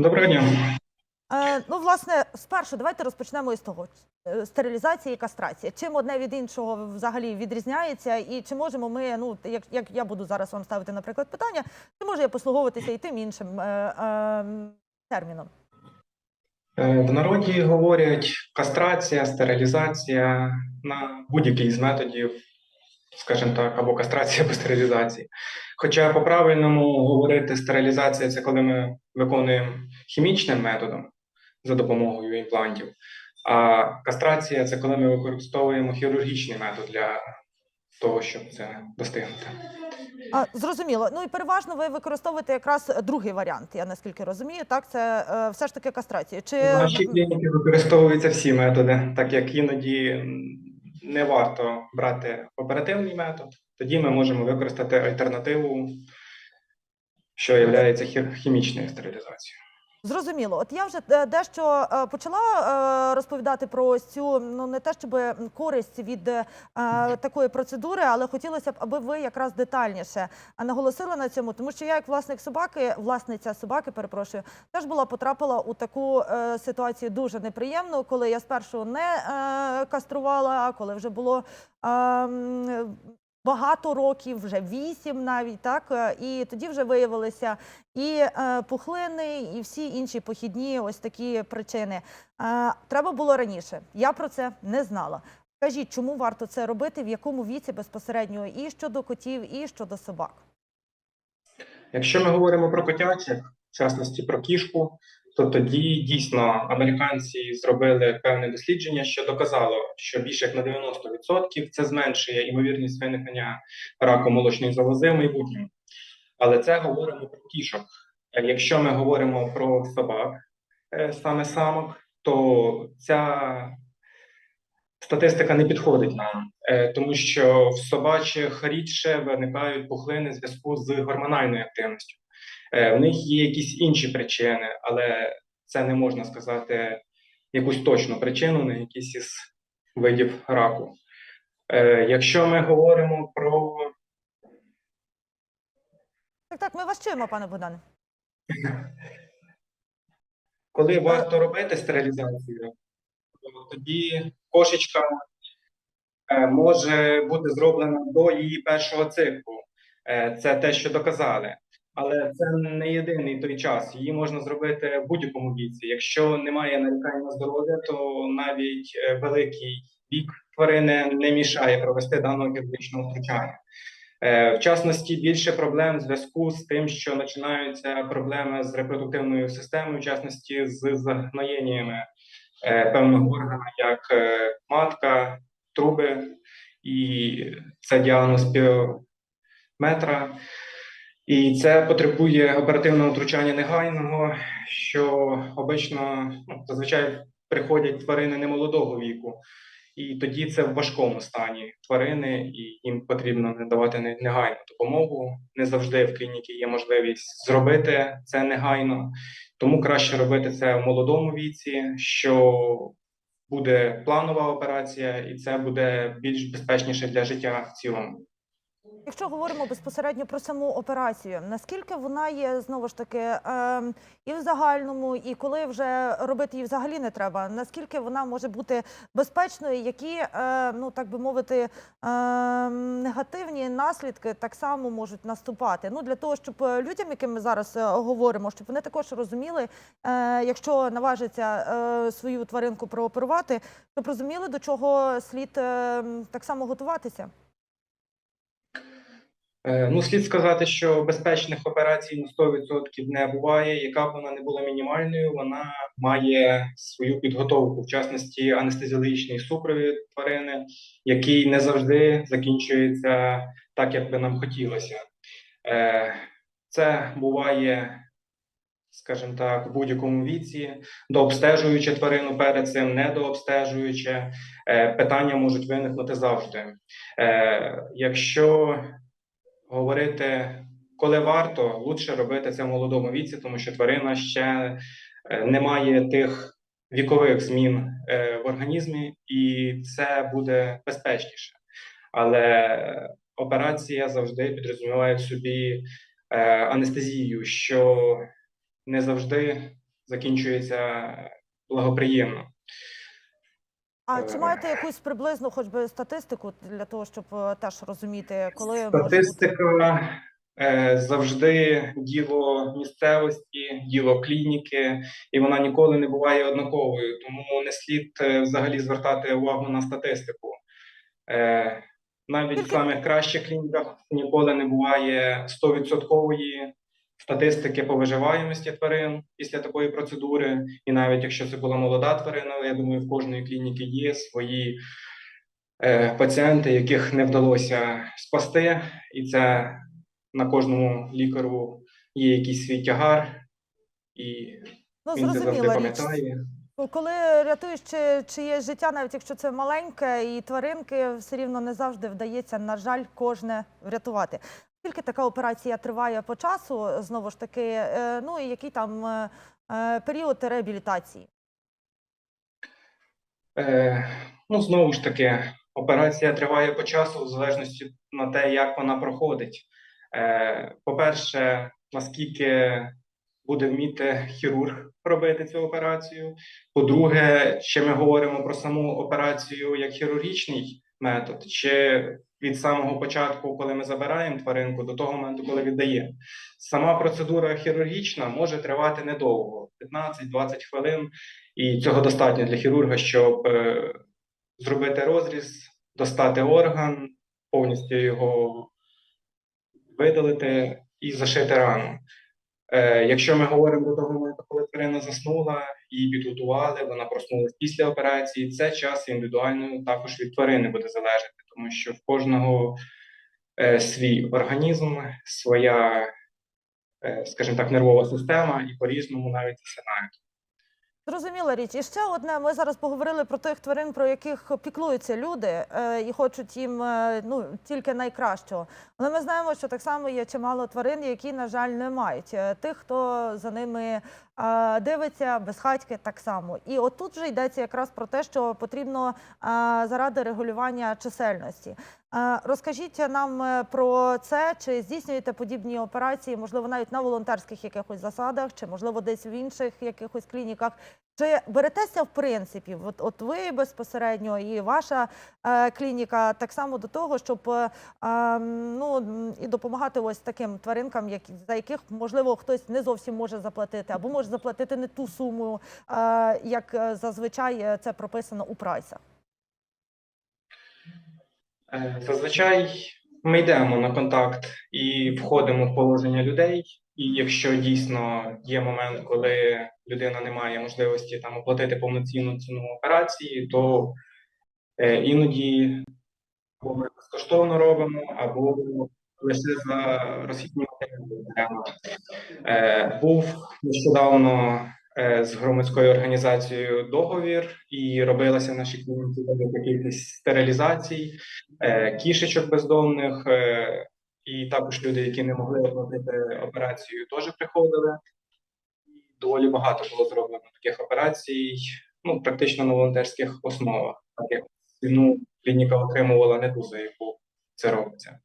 Доброго дня. Е, ну, власне, спершу давайте розпочнемо із того. Е, Стерилізація і кастрація. Чим одне від іншого взагалі відрізняється, і чи можемо ми, ну як, як я буду зараз вам ставити, наприклад, питання, чи може я послуговуватися і тим іншим е, е, терміном? Е, В народі говорять кастрація, стерилізація на будь-який з методів, скажімо так, або кастрація або стерилізації. Хоча по-правильному говорити стерилізація це коли ми виконуємо хімічним методом за допомогою імплантів, а кастрація це коли ми використовуємо хірургічний метод для того, щоб це достигнути. А, зрозуміло. Ну і переважно ви використовуєте якраз другий варіант, я наскільки розумію. Так, це е, все ж таки кастрація. Чи В нашій клініці використовуються всі методи, так як іноді не варто брати оперативний метод, тоді ми можемо використати альтернативу, що є хімічною стерилізацією. Зрозуміло, от я вже е, дещо е, почала е, розповідати про цю ну не те, щоб користь від такої процедури, але хотілося б, аби ви якраз детальніше наголосили на цьому, тому що я, як власник собаки, власниця собаки, перепрошую, теж була потрапила у таку ситуацію дуже неприємну, коли я спершу не каструвала, а коли вже було. Багато років, вже вісім навіть так, е, і тоді вже виявилися і е, пухлини, і всі інші похідні ось такі причини. Е, треба було раніше. Я про це не знала. Скажіть, чому варто це робити, в якому віці безпосередньо і щодо котів, і щодо собак? Якщо ми говоримо про котячих, в частності про кішку, то тоді дійсно американці зробили певне дослідження, що доказало, що більше як на 90% це зменшує ймовірність виникнення раку молочної залози в майбутньому. Але це говоримо про кішок. Якщо ми говоримо про собак, е, саме самок, то ця статистика не підходить нам, е, тому що в собачих рідше виникають пухлини в зв'язку з гормональною активністю. Е, В них є якісь інші причини, але це не можна сказати якусь точну причину на якийсь із видів раку. Е, Якщо ми говоримо про Так, так, ми вас чуємо, пане Богдане. коли варто робити стерилізацію, тоді кошечка е, може бути зроблена до її першого циклу. Е, Це те, що доказали. Але це не єдиний той час. Її можна зробити в будь-якому віці. Якщо немає нарікань на здоров'я, то навіть е, великий вік тварини не мішає провести даного хірургічного втручання. Е, В частності більше проблем в зв'язку з тим, що починаються проблеми з репродуктивною системою, в частності з загноєннями е, певного органу, як матка, труби, і це діагноз біометра. І це потребує оперативного втручання негайного, що обично ну, зазвичай приходять тварини немолодого віку, і тоді це в важкому стані тварини, і їм потрібно надавати негайну допомогу. Не завжди в клініці є можливість зробити це негайно, тому краще робити це в молодому віці, що буде планова операція, і це буде більш безпечніше для життя в цілому. Якщо говоримо безпосередньо про саму операцію, наскільки вона є знову ж таки ем, і в загальному, і коли вже робити її взагалі не треба, наскільки вона може бути безпечною, які, е, ну так би мовити, ем, негативні наслідки так само можуть наступати? Ну для того, щоб е, людям, яким ми зараз е, говоримо, щоб вони також розуміли, е, якщо наважиться е, свою тваринку прооперувати, щоб розуміли, до чого слід е, так само готуватися. Е, Ну, слід сказати, що безпечних операцій на 100% не буває. Яка б вона не була мінімальною, вона має свою підготовку, в частності анестезіологічний супровід тварини, який не завжди закінчується так, як би нам хотілося. Е, Це буває, скажімо так, в будь-якому віці, дообстежуючи тварину перед цим, недообстежуючи. Е, Питання можуть виникнути завжди. Якщо говорити, коли варто, лучше робити це в молодому віці, тому що тварина ще е, не має тих вікових змін е, в організмі, і це буде безпечніше. Але операція завжди підрозуміває собі е, анестезію, що не завжди закінчується благоприємно. А чи Е. маєте якусь приблизну, хоч би статистику для того, щоб е, теж розуміти, коли може бути? Статистика е, завжди діло місцевості, діло клініки, і вона ніколи не буває однаковою. Тому не слід взагалі звертати увагу на статистику. Навіть в самих кращих клініках ніколи не буває 100% статистики по виживаємості тварин після такої процедури. І навіть якщо це була молода тварина, я думаю, в кожної клініки є свої е, пацієнти, яких не вдалося спасти, і це на кожному лікару є якийсь свій тягар, і Ну, він це завжди пам'ятає. Коли рятуєш чи, чиєсь життя, навіть якщо це маленьке, і тваринки все рівно не завжди вдається, на жаль, кожне врятувати. Скільки така операція триває по часу, знову ж таки, е, ну і який там е, е, період реабілітації? Е, ну, знову ж таки, операція триває по часу, в залежності на те, як вона проходить. Е, по-перше, наскільки буде вміти хірург робити цю операцію. По-друге, ще ми говоримо про саму операцію як хірургічний метод, чи від самого початку, коли ми забираємо тваринку, до того моменту, коли віддаємо. Сама процедура хірургічна може тривати недовго 15-20 хвилин, і цього достатньо для хірурга, щоб е, зробити розріз, достати орган, повністю його видалити і зашити рану. Е, якщо ми говоримо до того моменту, коли тварина заснула, її підготували, вона проснулася після операції, це час індивідуально також від тварини буде залежати, тому що в кожного е, свій організм, своя, е, скажімо так, нервова система, і по-різному навіть засинають. Зрозуміла річ. І ще одне, ми зараз поговорили про тих тварин, про яких піклуються люди е, і хочуть їм е, ну, тільки найкращого. Але ми знаємо, що так само є чимало тварин, які, на жаль, не мають е, тих, хто за ними дивиться, безхатьки так само. І отут вже йдеться якраз про те, що потрібно заради регулювання чисельності. Розкажіть нам е, про це, чи здійснюєте подібні операції, можливо, навіть на волонтерських якихось засадах, чи можливо десь в інших якихось клініках. Чи беретеся в принципі, от, от ви безпосередньо і ваша е, клініка так само до того, щоб е, ем, ну і допомагати ось таким тваринкам, які за яких можливо хтось не зовсім може заплатити, або може заплатити не ту суму, е, як зазвичай це прописано у прайсах. Е, Зазвичай ми йдемо на контакт і входимо в положення людей. І якщо дійсно є момент, коли людина не має можливості там оплатити повноцінну ціну операції, то е, іноді або ми безкоштовно робимо, або лише за розхідні. Е, Був нещодавно е, з громадською організацією договір, і робилася в нашій клініці кількість стерилізацій, е, кішечок бездомних, е, і також люди, які не могли оплатити операцію, теж приходили. Доволі багато було зроблено таких операцій, ну практично на волонтерських основах. Так ціну клініка отримувала не за яку це робиться.